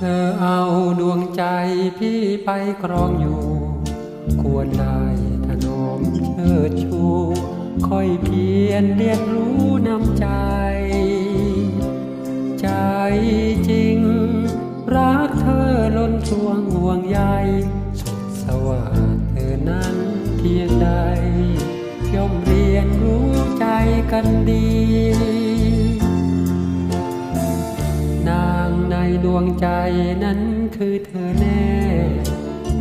ธอเอาดวงใจพี่ไปครองอยู่ ควรได้ถนอมเชิดชูค่อยเพียรเรียนรู้นำใจ ใจจริง รักเธอล้นสวงห่วงใยสุดสวัสดิ์เธอนั้นเพียงใดย่อมเรียนรู้ใจกันดี ดวงใจนั้นคือเธอแน่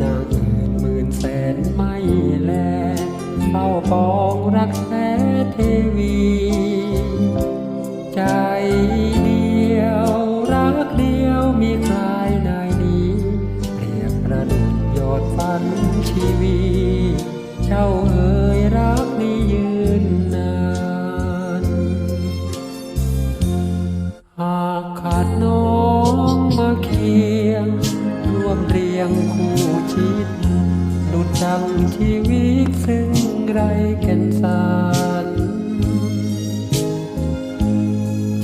นางเอื่นหมื่นแสนไม่แลเฝ้าปองรักแท้เทวี ใจเดียวรักเดียวมีใครนายนี้เปรียบประดุจยอดฝันชีวี เจ้าเดุดดังชีวิตซึ่งไรแก่นสาร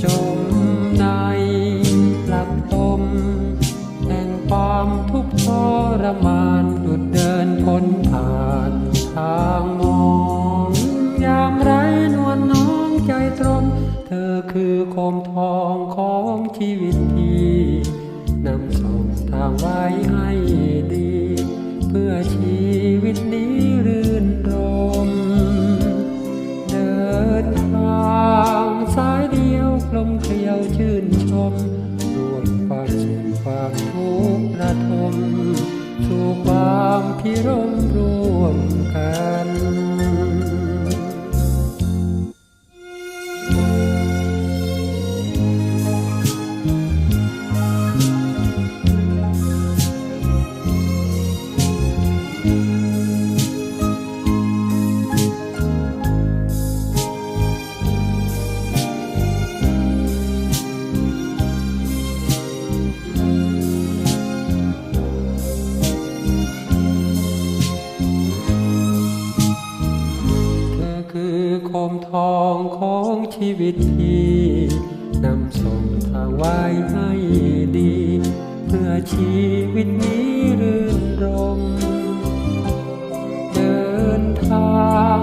จมในหลักตมแห่งความทุกข์ทรมานดุดเดินพ้นผ่านทางมองยามไรนวลน้องใจตรมเธอคือโคมทองของชีวิตที่นำส่งทางไว้ให้ากทุกระทม สู่ความพิรมร่วมกัน คือโคมทองของชีวิตที่นำส่งทางไว้ให้ดี เพื่อชีวิตนี้รื่นรม เดินทาง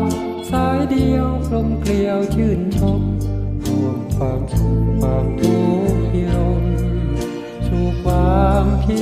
สายเดียวกลมเกลียวชื่นชมรวมความสุขความทุกข์พิรม สู่ความพิ